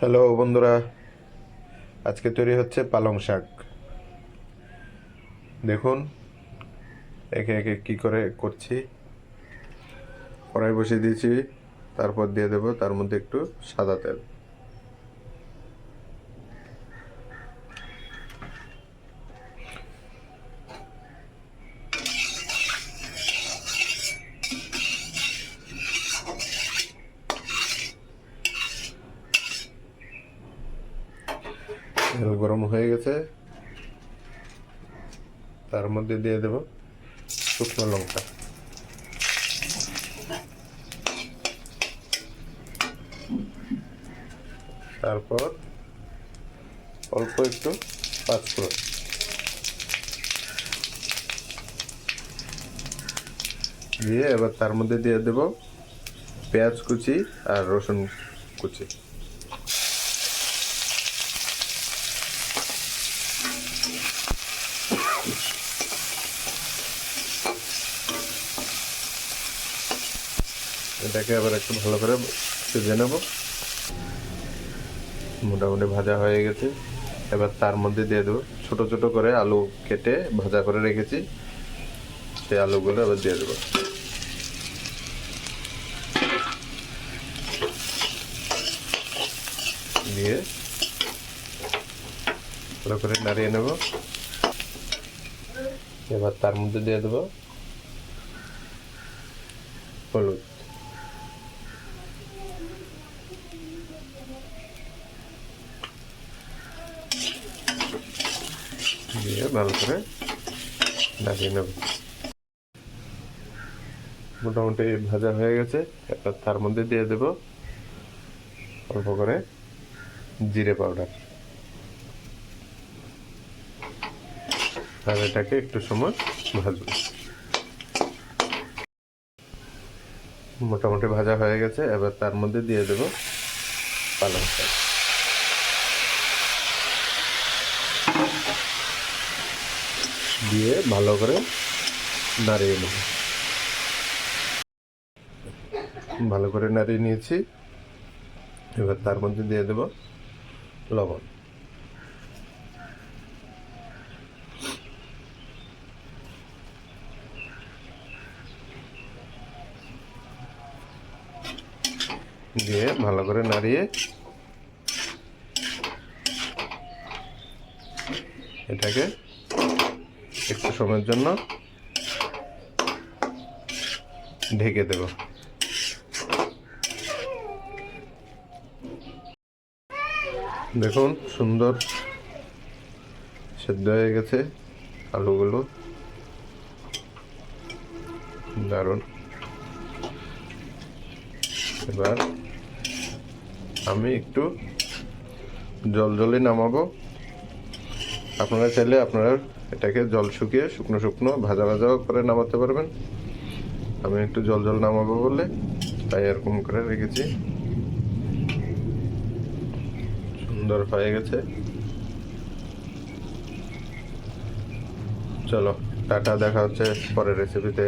Hello বন্ধুরা, আজকে তৈরি হচ্ছে পালং শাক। দেখুন, একে একে কি করে করছি। কড়াই বসিয়ে দিয়েছি, তারপর দিয়ে দেব তার মধ্যে একটু সাদা তেল। তেল গরম হয়ে গেছে। তার মধ্যে দিয়ে দেব শুকনো লঙ্কা। তারপর অল্প একটু পাঁচফোড়ন। দিয়ে এবার তার মধ্যে দিয়ে দেব পেঁয়াজ কুচি আর রসুন কুচি। এটাকে আবার একটু ভালো করে ভেজে নেব। মোটামুটি ভাজা হয়ে গেছে। এবার তার মধ্যে দিয়ে দেবো। ছোট ছোট করে আলু কেটে ভাজা করে রেখেছি। সেই আলুগুলো এবার দিয়ে দেবো। দিয়ে ভালো করে নাড়িয়ে নেব। এবার তার মধ্যে দিয়ে দেবো হলুদ। দিয়ে ভালো করে নাড়িয়ে নেব। মোটামুটি ভাজা হয়ে গেছে, এবার তার মধ্যে দিয়ে দেব অল্প করে জিরে পাউডার। আর এটাকে একটু সময় ভাজবো। মোটামুটি ভাজা হয়ে গেছে, এবার তার মধ্যে দিয়ে দেব পালং শাক। দিয়ে ভালো করে নাড়িয়ে নেব। ভালো করে নাড়িয়ে নিয়েছি। এবার তার মধ্যে দিয়ে দেব লবণ। দিয়ে ভালো করে নাড়িয়ে এটাকে একটু সময়ের জন্য ঢেকে দেব। দেখুন, সুন্দর সেদ্ধ হয়ে গেছে আলুগুলো। দারুণ। এবার আমি একটু জল জলে নামাবো। আপনারা চাইলে আপনারা এটাকে জল শুকিয়ে শুকনো শুকনো ভাজা ভাজাও করে নামাতে পারবেন। আমি একটু জল জল নামাবো বলে, তাই এরকম করে রেখেছি। সুন্দর হয়ে গেছে। চলো, টাটা, দেখা হচ্ছে পরের রেসিপিতে